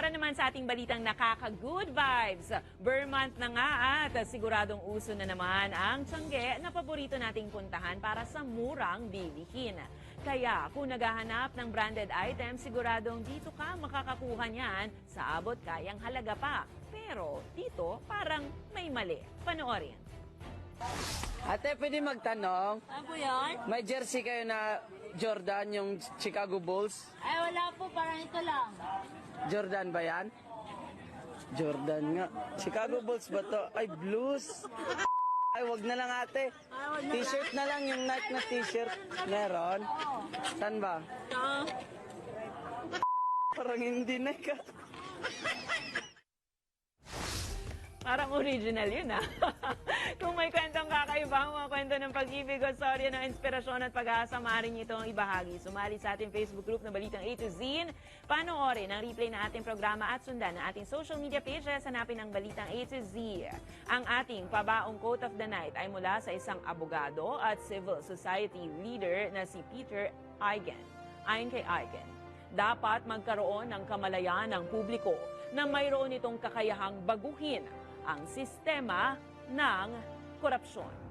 Para naman sa ating balitang nakaka-good vibes, Burr month na nga at siguradong uso na naman ang Tiangge na paborito nating puntahan para sa murang bilihin. Kaya kung naghahanap ng branded item, siguradong dito ka makakakuha niyan sa abot kayang halaga pa. Pero dito parang may mali. Panoorin. Ate, pwede magtanong? Ano yun? May jersey kayo na Jordan, yung Chicago Bulls? Ay, wala po. Parang ito lang. Jordan ba yan? Jordan nga. Chicago Bulls ba to? Ay, blues. Ay, wag na lang ate. T-shirt na lang, yung Nike na t-shirt. Meron? Saan ba? Parang hindi Nike ah. Parang original yun ah. Kung may kwentong kakaiba, mga kwento ng pag-ibig storya ng inspirasyon at pag-asa, maaari niyo itong ibahagi. Sumali sa ating Facebook group na Balitang A to Z. Panoorin ang replay ng ating programa at sundan ang ating social media pages. Hanapin ang Balitang A to Z. Ang ating pabaong quote of the night ay mula sa isang abogado at civil society leader na si Peter Eigen. Ayon kay Eigen, dapat magkaroon ng kamalayan ng publiko na mayroon itong kakayahang baguhin ang sistema ng korupsyon.